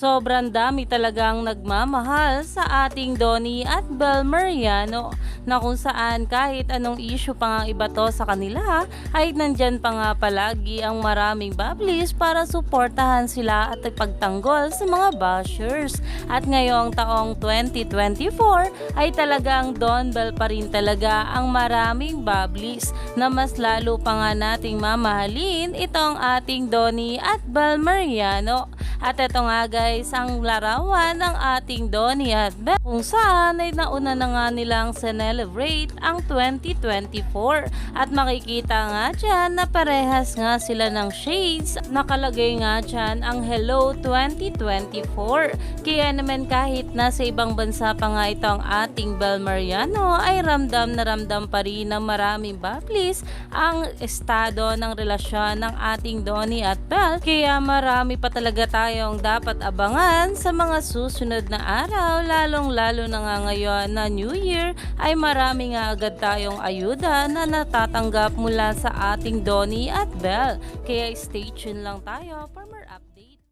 Sobrang dami talagang nagmamahal sa ating Donnie at Bel Mariano na kung saan kahit anong issue pa nga iba to sa kanila ay nandyan pa nga palagi ang maraming bablis para suportahan sila at ipagtanggol sa mga bashers. At ngayong taong 2024 ay talagang Don Bell pa rin talaga ang maraming bablis na mas lalo pa nga nating mamahalin itong ating Donnie at Bel Mariano. At ito nga guys, ang larawan ng ating Donnie at Belle kung saan ay nauna na nga nilang celebrate ang 2024. At makikita nga dyan na parehas nga sila ng shades. Nakalagay nga dyan ang Hello 2024. Kaya naman kahit nasa ibang bansa pa nga ito ang ating Bel Mariano ay ramdam na ramdam pa rin ng maraming bablis ang estado ng relasyon ng ating Donnie at Belle. Kaya marami pa talaga tayong dapat abangan sa mga susunod na araw, lalong-lalo na nga ngayon na New Year ay marami nga agad tayong ayuda na natatanggap mula sa ating Donnie at Belle. Kaya stay tuned lang tayo for more updates.